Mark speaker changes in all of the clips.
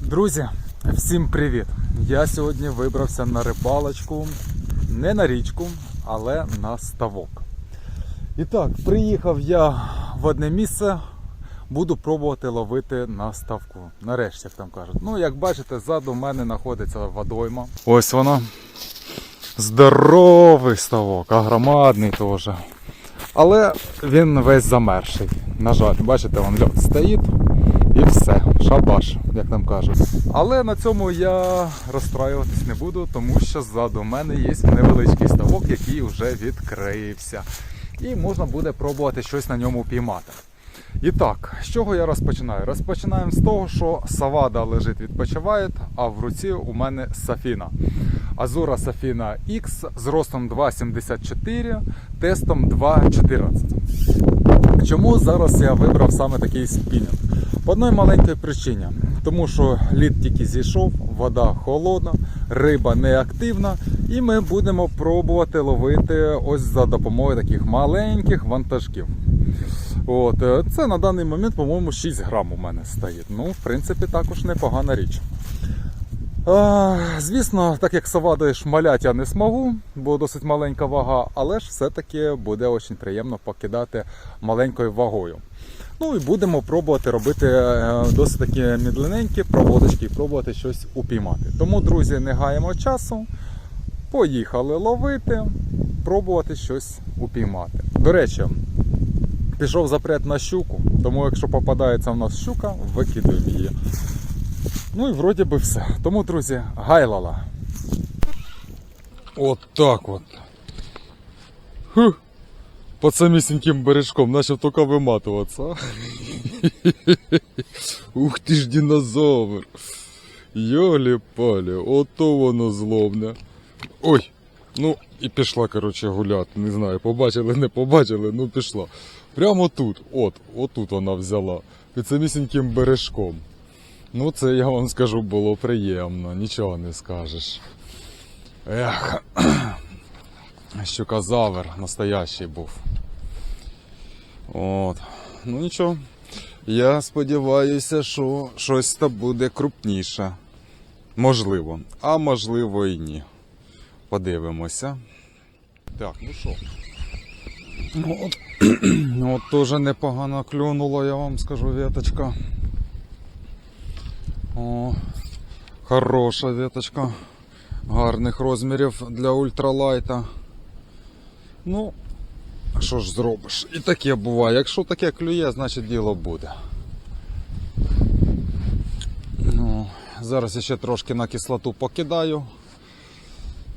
Speaker 1: Друзі, всім привіт! Я сьогодні вибрався на рибалочку не на річку, але на ставок. І так, приїхав я в одне місце, буду пробувати ловити на ставку. Нарешті, як там кажуть. Ну, як бачите, ззаду мене знаходиться водойма. Ось вона. Здоровий ставок, а громадний теж. Але він весь замерший. На жаль, бачите, вон льот стоїть і все, шабаш, як нам кажуть. Але на цьому я розстраюватись не буду, тому що ззаду мене є невеличкий ставок, який вже відкрився. І можна буде пробувати щось на ньому піймати. І так, з чого я розпочинаю? Розпочинаємо з того, що Савада лежить, відпочиває, а в руці у мене Сафіна. Азура Сафіна X з ростом 2,74, тестом 2,14. Чому зараз я вибрав саме такий спінінг? По одній маленькій причині. Тому що лід тільки зійшов, вода холодна, риба неактивна, і ми будемо пробувати ловити ось за допомогою таких маленьких вантажків. От, е, це на даний момент, по-моєму, 6 грам у мене стоїть. Ну, в принципі, також непогана річ. А, звісно, так як савади шмалять я не змогу, бо досить маленька вага, але ж все-таки буде дуже приємно покидати маленькою вагою. Ну і будемо пробувати робити е, досить такі мідлененькі проводочки і пробувати щось упіймати. Тому, друзі, не гаємо часу. Поїхали ловити, пробувати щось упіймати. До речі, пішов запрет на щуку, тому якщо попадається в нас щука, викидуємо її. Ну і вроді би все. Тому, друзі, гайлала. От так от. Хух. Под самісіньким бережком, наче тільки виматуватися. Ух ти ж динозавр. Йолі палі, ото воно зловне. Ой, ну і пішла, коротше, гуляти. Не знаю, побачили, не побачили, ну пішла. Прямо тут, от, отут вона взяла. Під самісіньким бережком. Ну, це я вам скажу, було приємно, нічого не скажеш. Ех, щукозавр настоящий був. От. Ну нічого. Я сподіваюся, що щось то буде крупніше. Можливо. А можливо і ні. Подивимося. Так, ну що. Ну, от, ну, от теж непогано клюнула, я вам скажу, веточка. О, хороша веточка. Гарних розмірів для ультралайта. Ну, що ж зробиш? І таке буває. Якщо таке клює, значить діло буде. Ну, зараз я ще трошки на кислоту покидаю.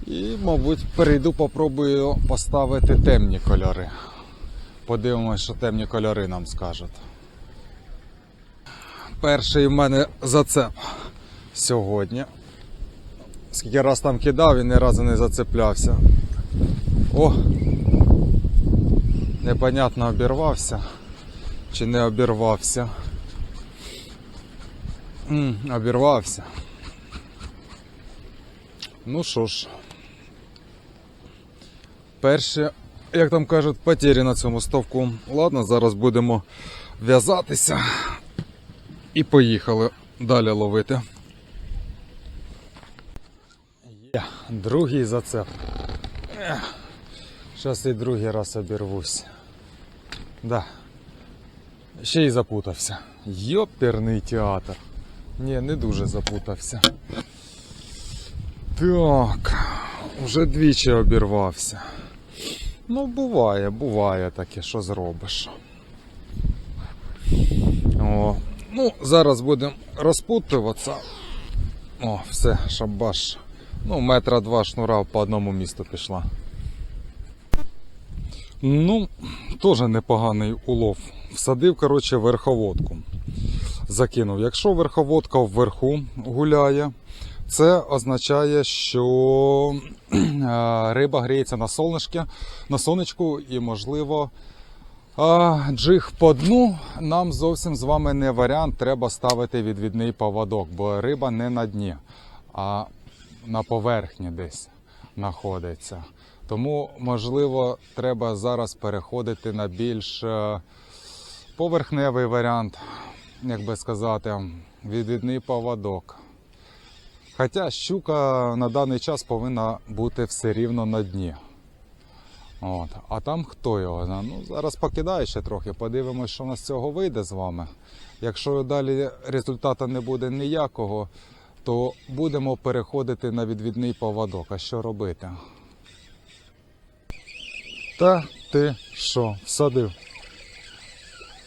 Speaker 1: І, мабуть, перейду, попробую поставити темні кольори. Подивимось, що темні кольори нам скажуть. Перший в мене зацеп сьогодні. Скільки раз там кидав і ні разу не зацеплявся. О! Непонятно обірвався чи не обірвався. М, обірвався. Ну що ж, перші, як там кажуть, потері на цьому ставку. Ладно, зараз будемо в'язатися і поїхали далі ловити. Є, другий зацеп. Зараз і другий раз обірвусь. Да. Ще й запутався. Йоперний театр. Ні, не дуже запутався. Так, вже двічі обірвався. Ну, буває, буває таке, що зробиш. О, ну, зараз будемо розпутуватися. О, все, шабаш. Ну, метра два шнура по одному місту пішла. Ну, теж непоганий улов. Всадив, коротше, верховодку. Закинув. Якщо верховодка вверху гуляє, це означає, що риба гріється на сонечку, на сонечку і, можливо, джиг по дну нам зовсім з вами не варіант. Треба ставити відвідний поводок, бо риба не на дні, а на поверхні десь знаходиться. Тому, можливо, треба зараз переходити на більш е, поверхневий варіант, як би сказати, відвідний поводок. Хоча щука на даний час повинна бути все рівно на дні. От. А там хто його? Ну, зараз покидаю ще трохи, подивимось, що у нас з цього вийде з вами. Якщо далі результату не буде ніякого, то будемо переходити на відвідний поводок. А що робити? Та ти що, всадив?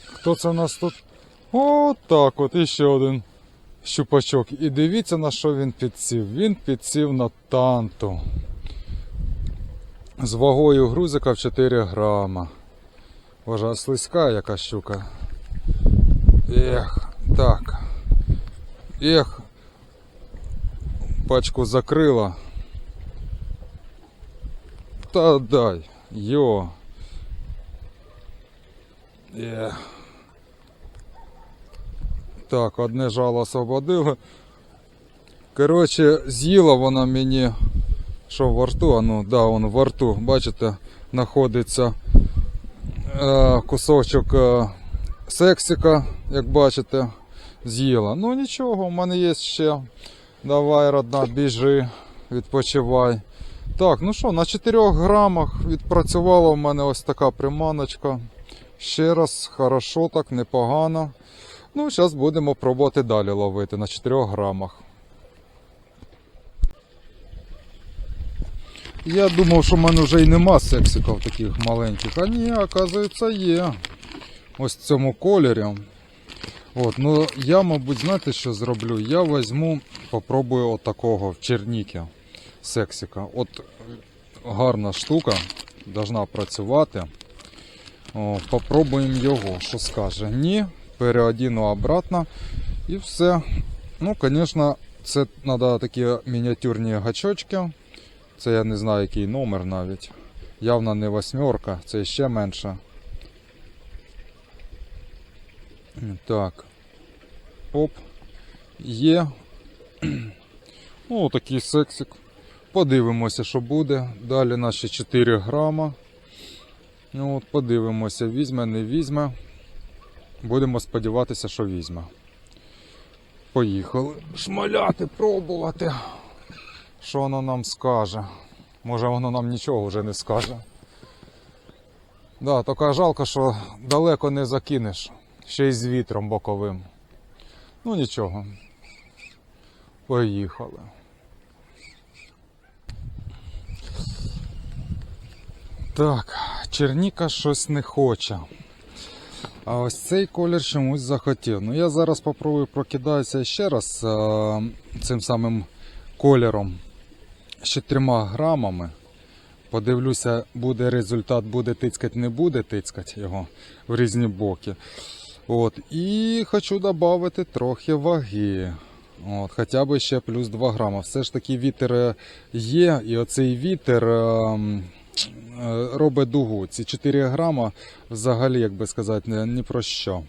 Speaker 1: Хто це у нас тут? О, так от іще один щупачок. І дивіться на що він підсів. Він підсів на танту. З вагою грузика в 4 грама. Боже, слизька яка щука. Ех, так. Ех. Пачку закрила. Та дай. Йо. Ех. Так, одне жало освободили. Коротше, з'їла вона мені. Що во рту? А ну, да, вон во рту, бачите, знаходиться е, кусочок е, сексика, як бачите, з'їла. Ну нічого, у мене є ще. Давай, родна, біжи, відпочивай. Так, ну що, на 4 грамах відпрацювала в мене ось така приманочка. Ще раз, хорошо так, непогано. Ну, зараз будемо пробувати далі ловити на 4 грамах. Я думав, що в мене вже й нема сексиків таких маленьких. А ні, оказується, є. Ось в цьому кольорі. От, ну я, мабуть, знаєте, що зроблю? Я візьму, попробую от в черніки сексика. От гарна штука, должна працювати. О, попробуємо його, що скаже. Ні, переодіну обратно і все. Ну, звісно, це треба такі мініатюрні гачочки. Це я не знаю, який номер навіть. Явно не восьмерка, це ще менше. Так. Оп. Є. Ну, такий сексик. Подивимося, що буде. Далі наші 4 грама. Ну, от, подивимося, візьме, не візьме. Будемо сподіватися, що візьме. Поїхали. Шмаляти, пробувати. Що воно нам скаже? Може воно нам нічого вже не скаже. Да, тільки жалко, що далеко не закинеш. Ще й з вітром боковим. Ну нічого. Поїхали. Так, Черніка щось не хоче. А ось цей колір чомусь захотів. Ну я зараз попробую прокидатися ще раз а, цим самим кольором з 4 грамами. Подивлюся, буде результат, буде тицькати, не буде тицькати його в різні боки. От. І хочу додати трохи ваги. От, Хоча б ще плюс 2 грама. Все ж таки вітер е, є, і оцей вітер ем, е, робить дугу. Ці 4 грама взагалі, як би сказати, ні про що.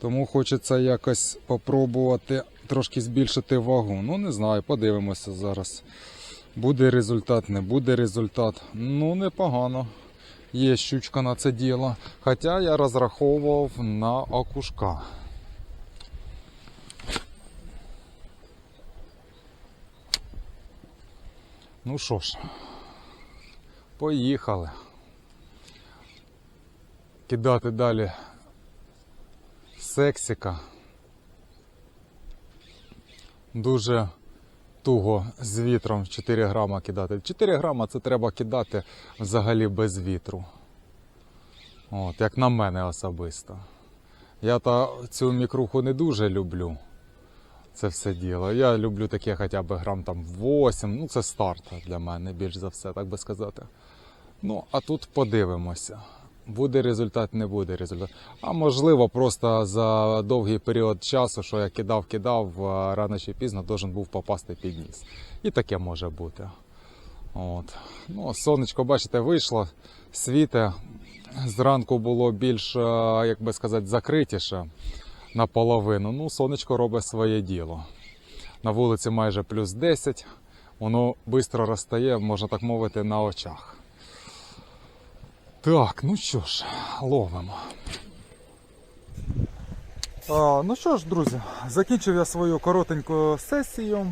Speaker 1: Тому хочеться якось попробувати трошки збільшити вагу. Ну, не знаю, подивимося зараз. Буде результат, не буде результат. Ну, непогано. Є щучка на це діло. Хоча я розраховував на окушка. Ну що ж, поїхали. Кидати далі сексика. Дуже туго з вітром 4 грама кидати. 4 грама це треба кидати взагалі без вітру. От, як на мене особисто. Я та цю мікруху не дуже люблю. Це все діло. Я люблю таке хоча б грам там 8, ну це старт для мене, більш за все, так би сказати. Ну, а тут подивимося. Буде результат, не буде результат. А можливо, просто за довгий період часу, що я кидав, кидав, рано чи пізно должен був попасти під ніс. І таке може бути. От. Ну, сонечко, бачите, вийшло, світе. Зранку було більш, як би сказати, закритіше наполовину. Ну, сонечко робить своє діло. На вулиці майже плюс 10, воно швидко розтає, можна так мовити, на очах. Так, ну що ж, ловимо. А, ну що ж, друзі, закінчив я свою коротеньку сесію.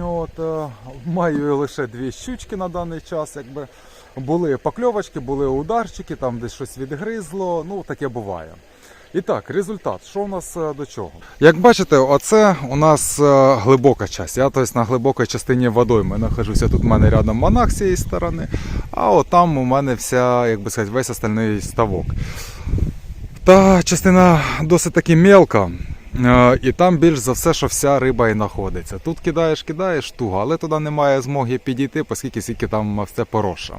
Speaker 1: От, е, маю лише дві щучки на даний час. Якби. Були покльовочки, були ударчики, там десь щось відгризло. Ну, таке буває. І так, результат. Що у нас е, до чого? Як бачите, оце у нас е, глибока часть. Я тобто, на глибокій частині водойми нахожуся. Тут в мене рядом монах з цієї сторони, а от там у мене вся, як би сказати, весь остальний ставок. Та частина досить таки мелка. Е, І там більш за все, що вся риба і знаходиться. Тут кидаєш, кидаєш туго, але туди немає змоги підійти, оскільки скільки там все пороша.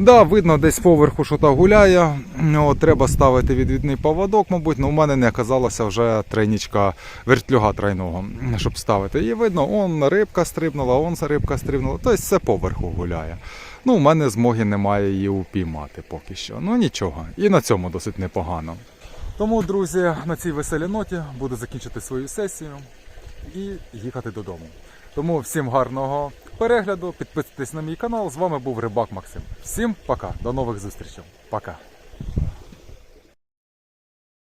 Speaker 1: Да, видно, десь поверху що та гуляє. О, треба ставити відвідний поводок, мабуть. Ну, у мене не оказалося вже тройнічка вертлюга тройного, щоб ставити. І видно, он рибка стрибнула, он рибка стрибнула. Тобто все поверху гуляє. Ну, у мене змоги немає її упіймати поки що. Ну нічого. І на цьому досить непогано. Тому, друзі, на цій веселій ноті буду закінчити свою сесію і їхати додому. Тому всім гарного перегляду, підписуйтесь на мій канал. З вами був Рибак Максим. Всім пока, до нових зустрічей. Пока.